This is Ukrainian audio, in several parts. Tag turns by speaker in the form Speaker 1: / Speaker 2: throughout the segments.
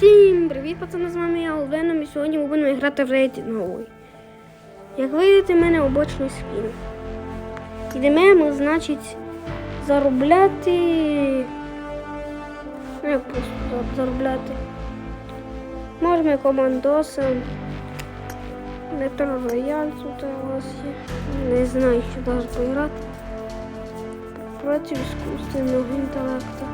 Speaker 1: Всім привіт, пацани, з вами я Олвеном і сьогодні ми будемо грати в рейтинговий. Як видите, в мене обочний скін. Ідемо, значить, заробляти. Ну, як просто заробляти. Можемо командосом. Метро Рояль тут у вас є. Не знаю, що навіть поіграти. Проти іскусственного інтелекту.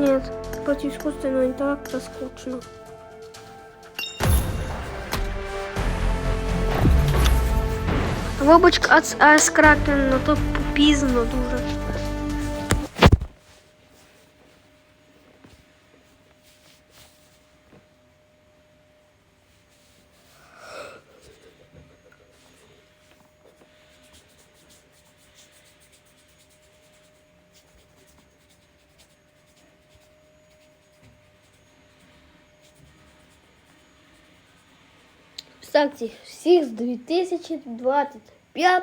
Speaker 1: Нет, против искусственного интеллекта скучно. Вобочка от АС Кракен, но то пізно дуже. Кстати, всіх з 2025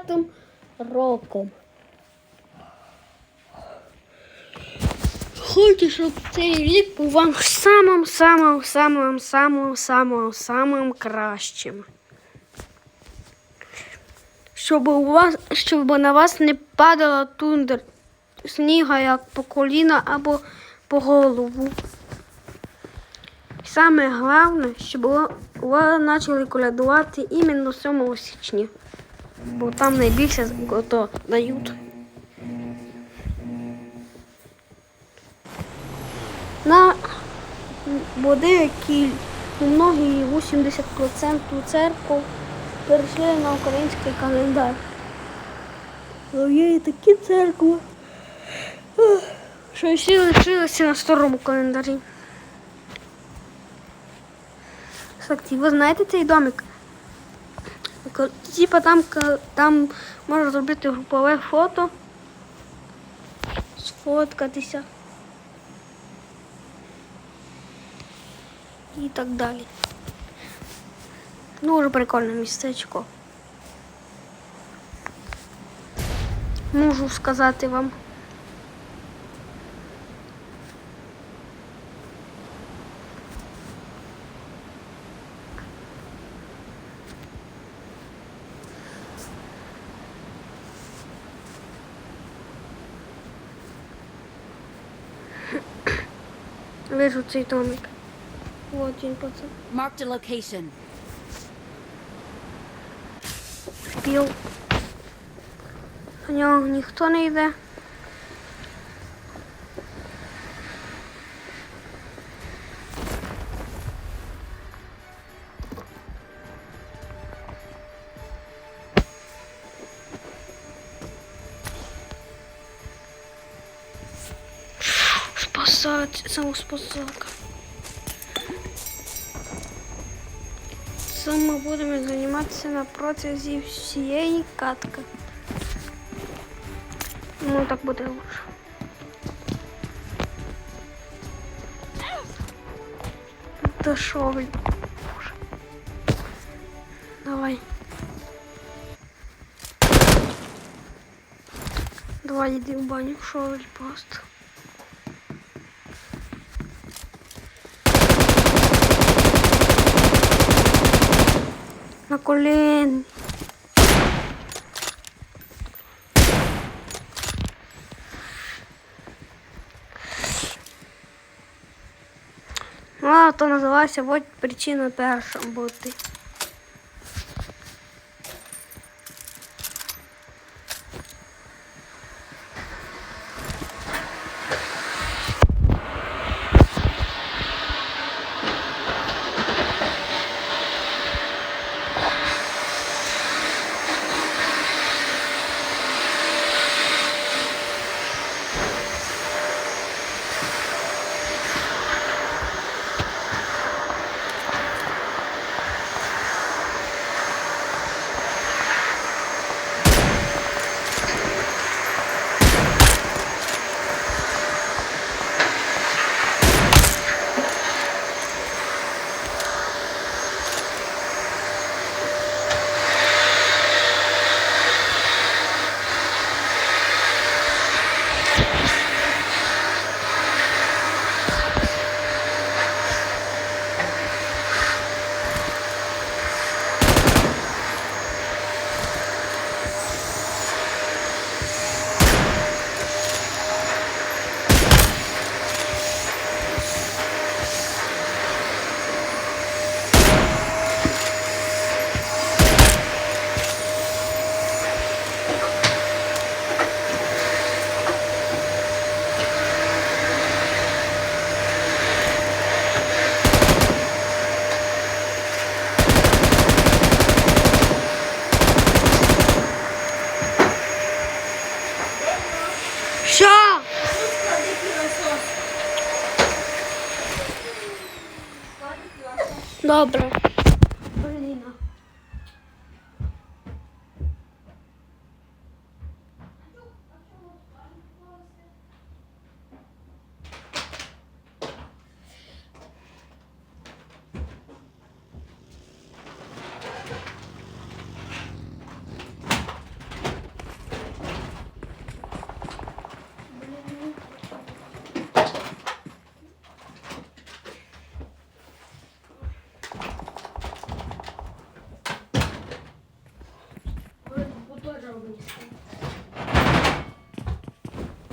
Speaker 1: роком. Хочу, щоб цей рік був вам самим самим самим самим самим самим кращим. Щоб у вас, щоб на вас не падала тундер сніга як по коліна або по голову. Саме головне, щоб ви почали колядувати іменно 7 січня. Бо там найбільше то дають. На бо деякі многі 80% церков перейшли на український календар. Але є і такі церкви, що всі лишилися на старому календарі. Кстати, ви знаєте цей домик? Типа там, там можна зробити групове фото, сфоткатися і так далі. Дуже прикольне містечко. Можу сказати вам. Вижу цей домик. Вот він пацан.
Speaker 2: Marked a location.
Speaker 1: Піл. На нього ніхто не йде. Спасать, самоспасалка. Цим ми будемо займатися на протязі всієї катки. Ну так буде лучше. Та що ви? Боже. Давай. Давай йди в баню, що ви просто. На. Ну, а то називається вот причина перша бути.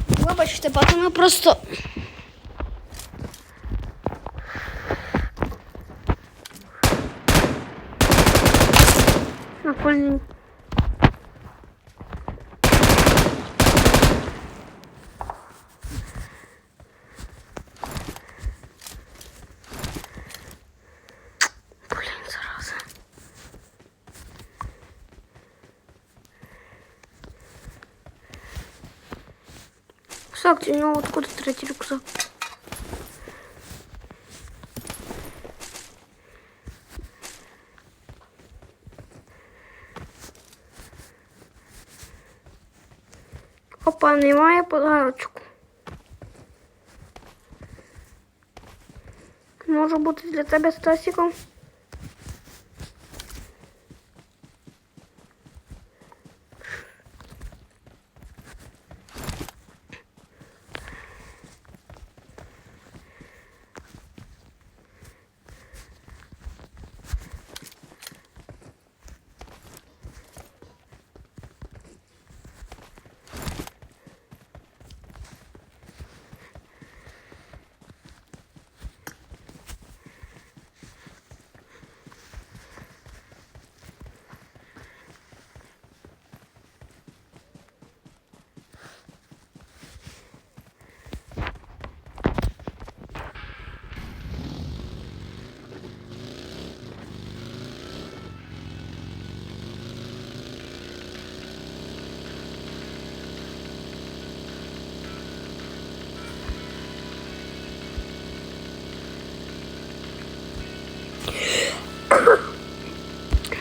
Speaker 1: Вибачте, пацани, просто. Напольний. У него откуда третий рюкзак? Опа, немає подарочку. Може бути для тебе Стасіком?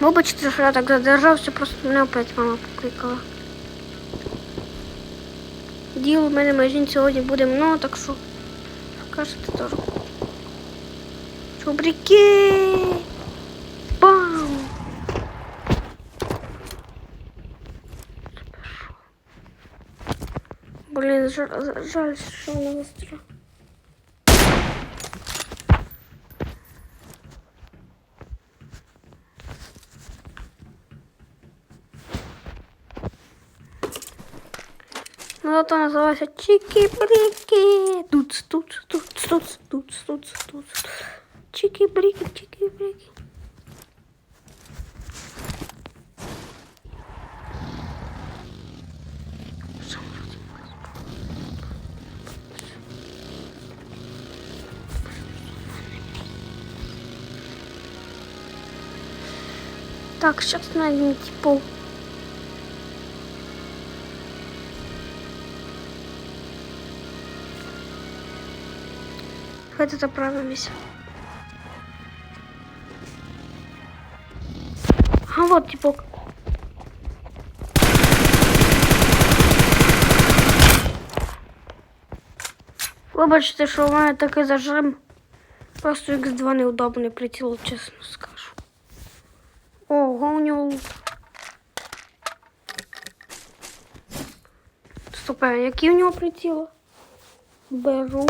Speaker 1: Вибачте, що я так задержався, просто мене опять мама покликала. Діл у мене майже сьогодні буде много, так що скажете теж. Чубрики! Бам! Блін, жаль, що вона застряла. Это называется чики-брики. Туц, туц, туц, туц, туц, туц, туц. Чики-брики, чики-брики. Так, сейчас найдем типа. Давайте заправимся. А вот типок. Вибачте, що у мене такий зажим. Просто X2 неудобний приціл, чесно скажу. Ого, у нього лут. Стоп, а які у нього приціли? Беру.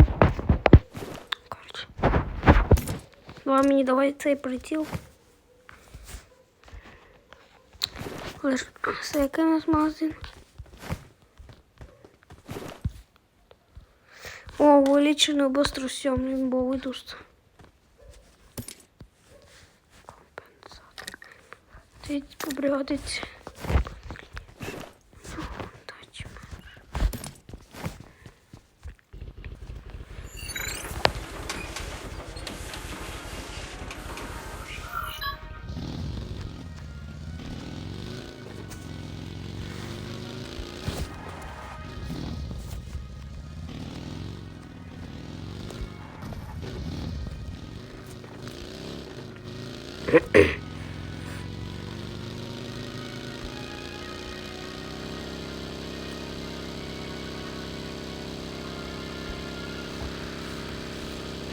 Speaker 1: Ну, а мені давай цей приціл. Лиш, це який у нас магазин? О, увеличенный быстро съемный бовый дуст. Компенсатор. Треть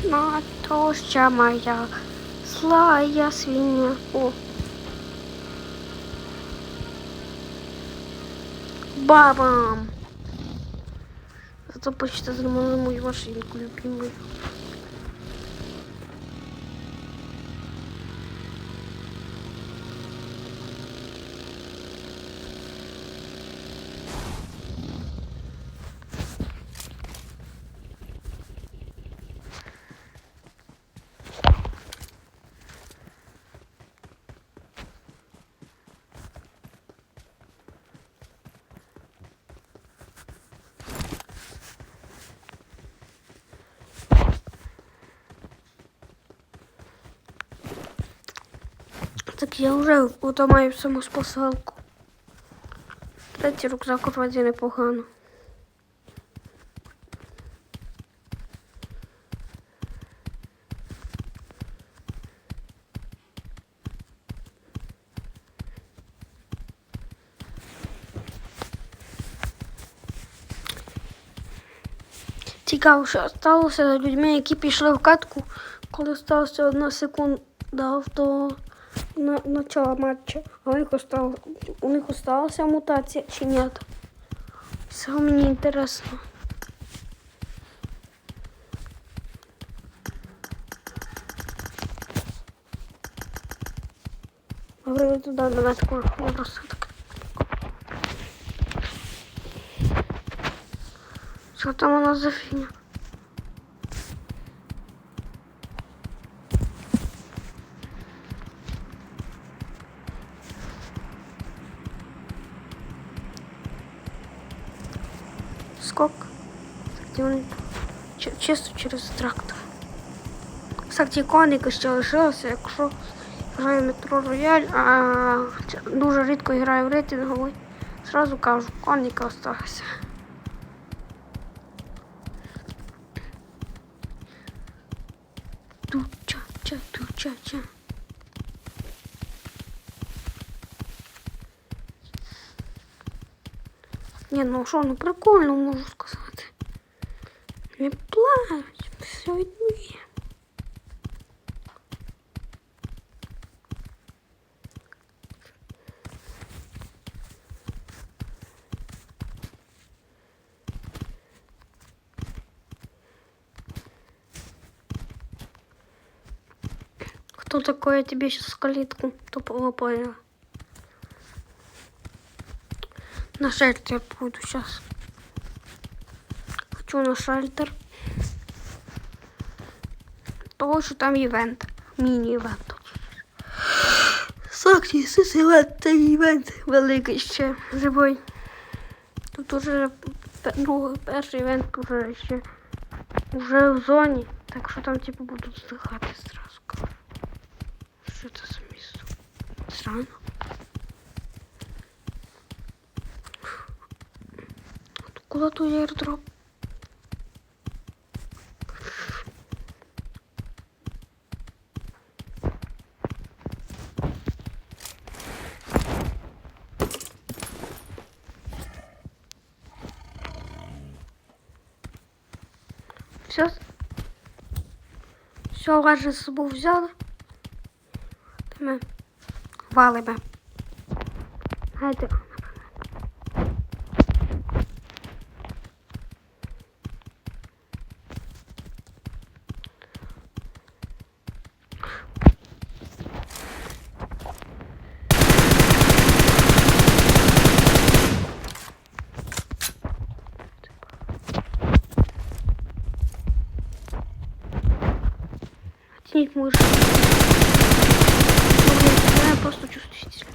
Speaker 1: Матоща моя, злая свинья. О. Бабам! Зато почти зламали мою машинку любимую. Так я вже ото маю самоспасалку. Третій рюкзак вроді непогано. Цікаво, що сталося з людьми, які пішли в катку, коли сталося одна секунда до на, начала матча. А у них, осталось, у них осталася мутація чи ні? Це мені інтересно. Добре, туди давай. Я просто. Що там у нас за фігня? Кстати, вони чисто через трактор. Кстати, іконика ще лишилася, якщо граю метро Рояль, а дуже рідко граю в рейтинговий, зразу кажу, коніка осталася. Ту-ча-ча, ту-ча-ча. Ні, ну що, ну прикольно можу сказати. Не плач, все відміє. Кто такой, я тебе сейчас калитку тупого поняла. На шальтер буду сейчас. Хочу на шальтер. Того, що там івент. Міні-івент. Сакті, сис івент, це івент великий ще живий. Тут уже другий, перший івент уже ще уже в зоні. Так що там типу будуть здихати зразу. Що це за місто? Странно. Куда тут airdrop? Все. Все, гаджет з собою взяли. Ми валимо. Гайде. Оценить мышь. Я просто чувствую себя.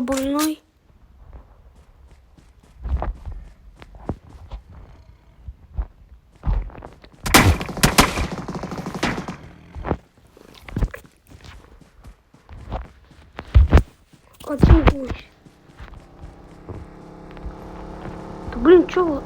Speaker 1: Больной? Ой. Та блін, чого?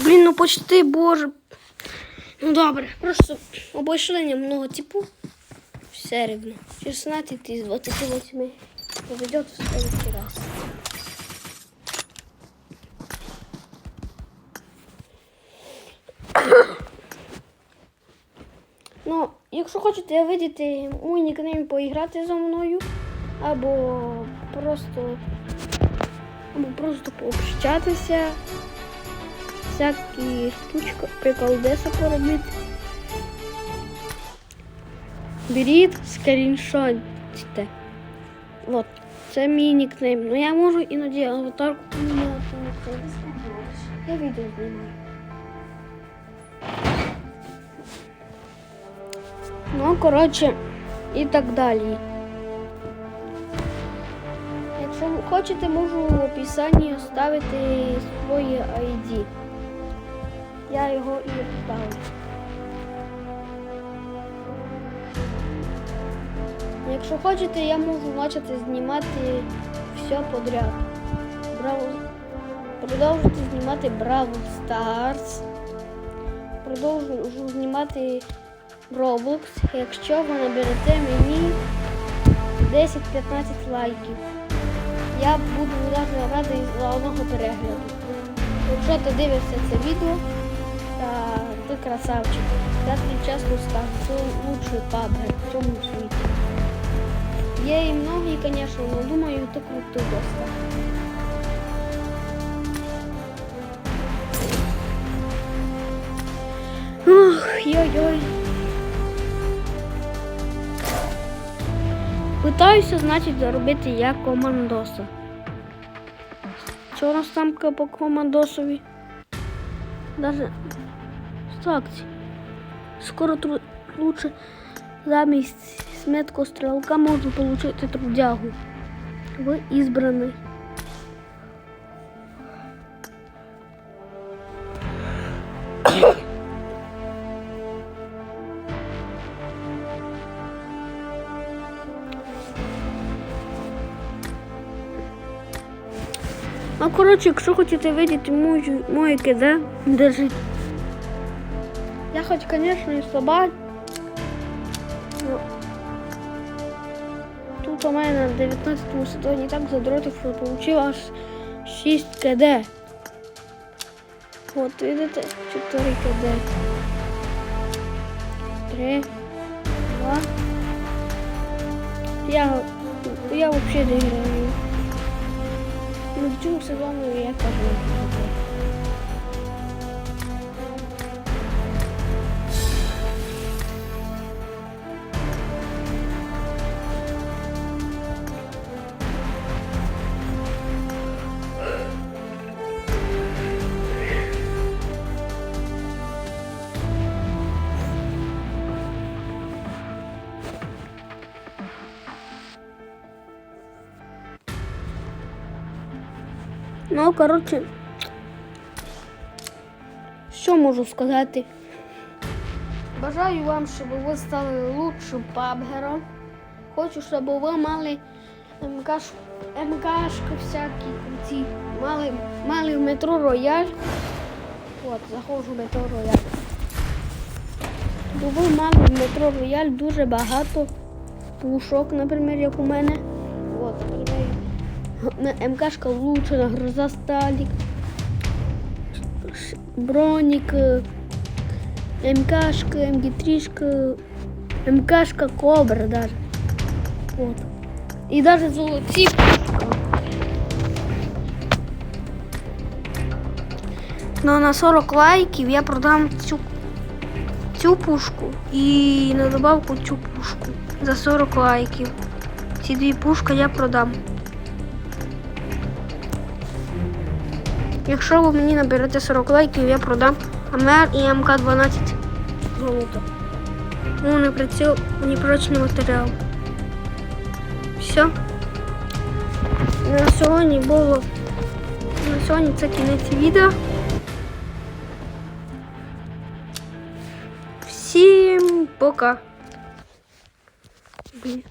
Speaker 1: Блін, ну почти, боже. Ну добре, просто обійшли немного типу. Рівно. 16 із 28 поведет в следующий раз. Ну, якщо хочете видіти мій нікнейм поіграти зі мною, або просто, або просто пообщатися, всякі штучки, приколдеса поробити. Беріть, скріншотьте. Вот, це мій нікнейм. Ну я можу іноді аватарку поміняти. Я відео знімаю. Ну, коротше, і так далі. Якщо хочете, можу в описанні оставити своє ID. Я його і вставлю. Якщо хочете, я можу почати знімати все подряд. Браво... Продовжити знімати Бравл Stars. Продовжу знімати Roblox, якщо ви наберете мені 10-15 лайків. Я буду дуже радий за одного перегляду. Якщо ти дивишся це відео, та ти красавчик. Тобі чесно скажу, це лучший пабг Є і многі, звісно, але думаю, ти крутий доста. Ох, йой-йой. Питаюся, значить, заробити як командоса. Що у нас там по командосові? Даже так. Скоро тру... лучше замість сметку стрілка можу отримати трудягу. В ізбраний. Ну, коротше, якщо хочете видіти мою, моє КД, держіть. Я хоч, звісно, і слаба. У на 19 сезоні так задротив, що отримав аж 6 КД. От, видите, 4 КД. 3, 2. Я, я вообще не играю. Ну, в цьому сезону я кажу. Коротше, що можу сказати? Бажаю вам, щоб ви стали лучшим пабгером. Хочу, щоб ви мали МКш, МКшки всякі круті. Мали, мали в метро рояль. От, заходжу в метро рояль. Бо ви мали в метро рояль дуже багато пушок, наприклад, як у мене. От, наприклад. МКшка влучена, гроза сталік, бронік, е, МКшка, МГ3, МКшка Кобра даже. Вот. І даже золоті пушка. Ну, на 40 лайків я продам цю, цю пушку і на добавку цю пушку за 40 лайків. Ці дві пушки я продам. Якщо ви мені наберете 40 лайків, я продам АМР і МК-12 золото. О, на приціл непрочний матеріал. Все. На сьогодні було. На сьогодні це кінець відео. Всім пока. Блін.